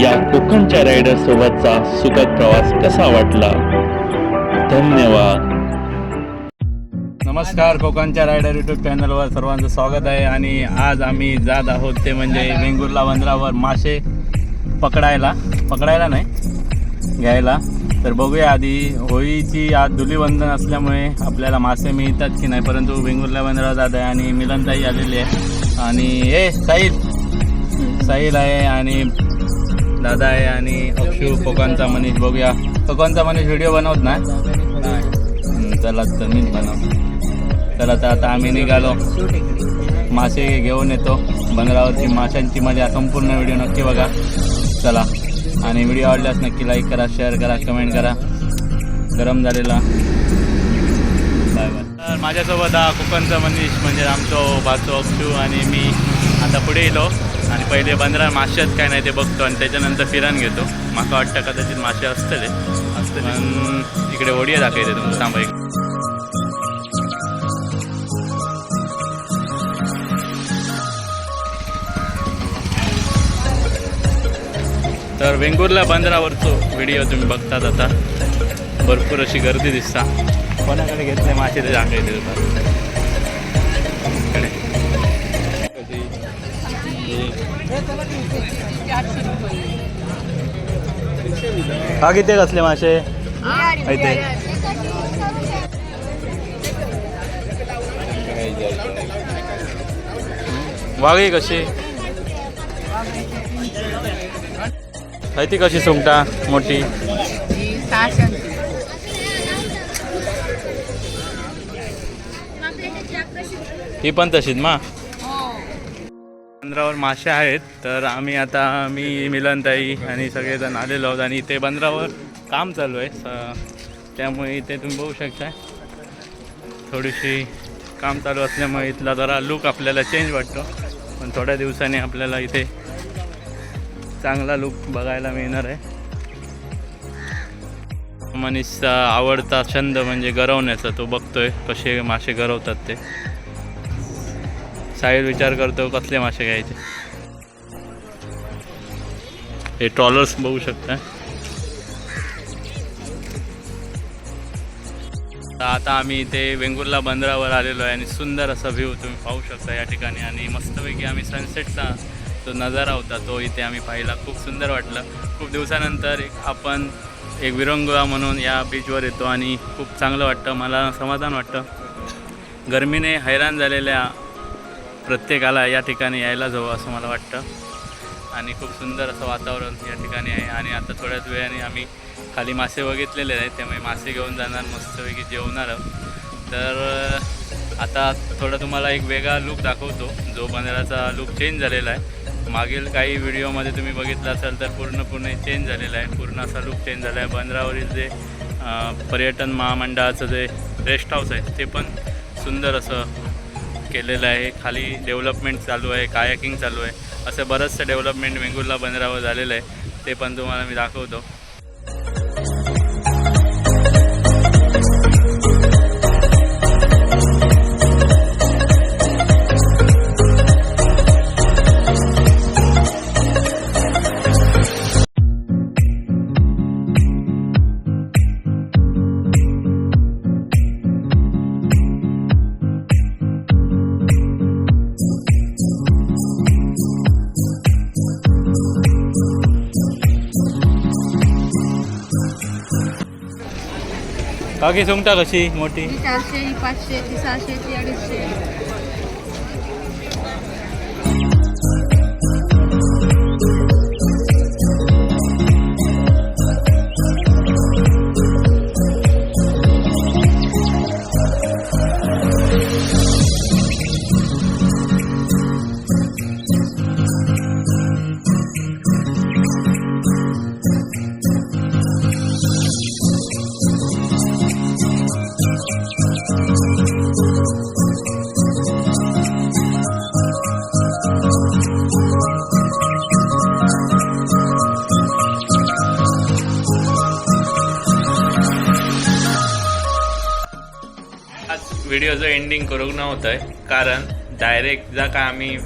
या कोकणच्या रायडर सोबतचा सुखद प्रवास कसा वाटला? धन्यवाद. नमस्कार कोकणच्या रायडर युट्यूब चॅनलवर सर्वांचं स्वागत आहे आणि आज आम्ही जात आहोत ते म्हणजे वेंगुर्ला बंदरावर मासे पकडायला. पकडायला नाही घ्यायला. तर बघूया आधी होळीची आज धुलीवंदन असल्यामुळे आपल्याला मासे मिळतात की नाही परंतु वेंगुर्ला बंदरावर जात आहे आणि मिलनताई आलेली आहे. आणि ए साहिल. साहिल आहे आणि दादा आहे आणि अक्षू कोकणचा मनीष बघूया. कोकणचा मनीष व्हिडिओ बनवत ना चला तर मीच बनव चला तर आता आम्ही निघालो. मासे घेऊन येतो. बंदरावरची माशांची मजा संपूर्ण व्हिडिओ नक्की बघा. चला. आणि व्हिडिओ आवडल्यास नक्की लाईक करा शेअर करा कमेंट करा. गरम झालेला. बाय बाय तर माझ्यासोबत हा कोकणचा मनीष म्हणजे आमचो भाचो अक्षू आणि मी. आता पुढे येलो आणि पहिले बंदरा मासे आहेत काय नाही ते बघतो आणि त्याच्यानंतर फिरान घेतो. माका वाटतं कदाचित मासे असतले असतले पण इकडे ओडिया दाखवते तुमचं थांबा एक. तर वेंगुर्ला बंदरावरचो व्हिडिओ तुम्ही बघतात आता. भरपूर अशी गर्दी दिसता. कोणाकडे घेतले मासे ते दाखवते हा किती कसले मासे? इथे वाघी कशी? आहे ती कशी सुंगटा? मोठी? ही पण तशीच मा बंदरावर मासे आहेत तर आम्ही आता मी मिलनताई आणि सगळेजण आलेलो आहोत आणि इथे बंदरावर काम चालू आहे त्यामुळे इथे तुम्ही बघू शकता थोडीशी काम चालू असल्यामुळे इथला जरा लुक आपल्याला चेंज वाटतो पण थोड्या दिवसांनी आपल्याला इथे चांगला लुक बघायला मिळणार आहे. मनीषचा आवडता छंद म्हणजे गरवण्याचा तो बघतोय कसे मासे गरवतात ते. साहिल विचार करतो कसले मासे घ्यायचे. हे ट्रॉलर्स बघू शकता. तर आता आम्ही इथे वेंगुर्ला बंदरावर आलेलो आहे आणि सुंदर असा व्ह्यू तुम्ही पाहू शकता या ठिकाणी आणि मस्तपैकी आम्ही सनसेटचा जो नजारा होता तो इथे आम्ही पाहिला. खूप सुंदर वाटलं. खूप दिवसानंतर आपण एक विरंगुळा म्हणून या बीचवर येतो आणि खूप चांगलं वाटतं मला समाधान वाटतं. गरमीने हैराण झालेल्या प्रत्येकाला या ठिकाणी यायला जावं असं मला वाटतं. आणि खूप सुंदर असं वातावरण या ठिकाणी आहे. आणि आता थोड्याच वेळाने आम्ही खाली मासे बघितलेले आहेत. त्यामुळे मासे घेऊन जाणार मस्तपैकी जेवणार आहोत. तर आता थोडं तुम्हाला एक वेगळा लुक दाखवतो. जो बंदराचा लुक चेंज झालेला आहे. मागील काही व्हिडिओमध्ये तुम्ही बघितलं असाल तर पूर्णपणे चेंज झालेला आहे. पूर्ण असा लुक चेंज झाला आहे. बंदरावरील जे पर्यटन महामंडळाचं जे रेस्ट हाऊस आहे ते पण सुंदर असं केलेलं आहे. खाली डेव्हलपमेंट चालू आहे कायाकिंग चालू आहे. असं बरंचसं डेव्हलपमेंट वेंगुर्ला बंदरावर झालेलं आहे. ते पण तुम्हाला मी दाखवतो. बाकी सुंगटा कशी? मोठी? चारशे ही पाचशे ती सहाशे ती अडीचशे. व्हिडिओचं एंडिंग करूक नव्हतंय कारण डायरेक्ट जा का आम्ही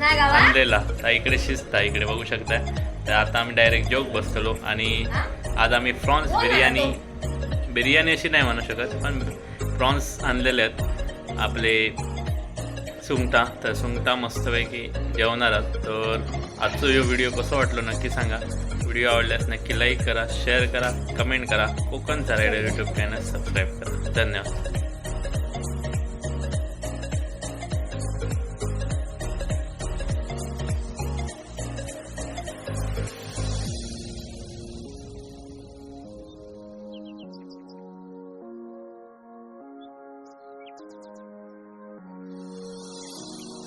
आणलेला तर इकडे आहे इकडे बघू शकताय. तर आता आम्ही डायरेक्ट जोक बसतलो आणि आज आम्ही प्रॉन्स बिर्याणी बिर्याणी अशी नाही म्हणू शकत पण प्रॉन्स आणलेले आहेत आपले सुंगटा. तर सुंगटा मस्तपैकी जेवणार आहात. तर आजचा यो व्हिडिओ कसं वाटलो नक्की सांगा. व्हिडिओ आवडल्यास नक्की लाईक करा शेअर करा कमेंट करा. कोकणचा रायडर यूट्यूब चॅनल सबस्क्राईब करा. धन्यवाद.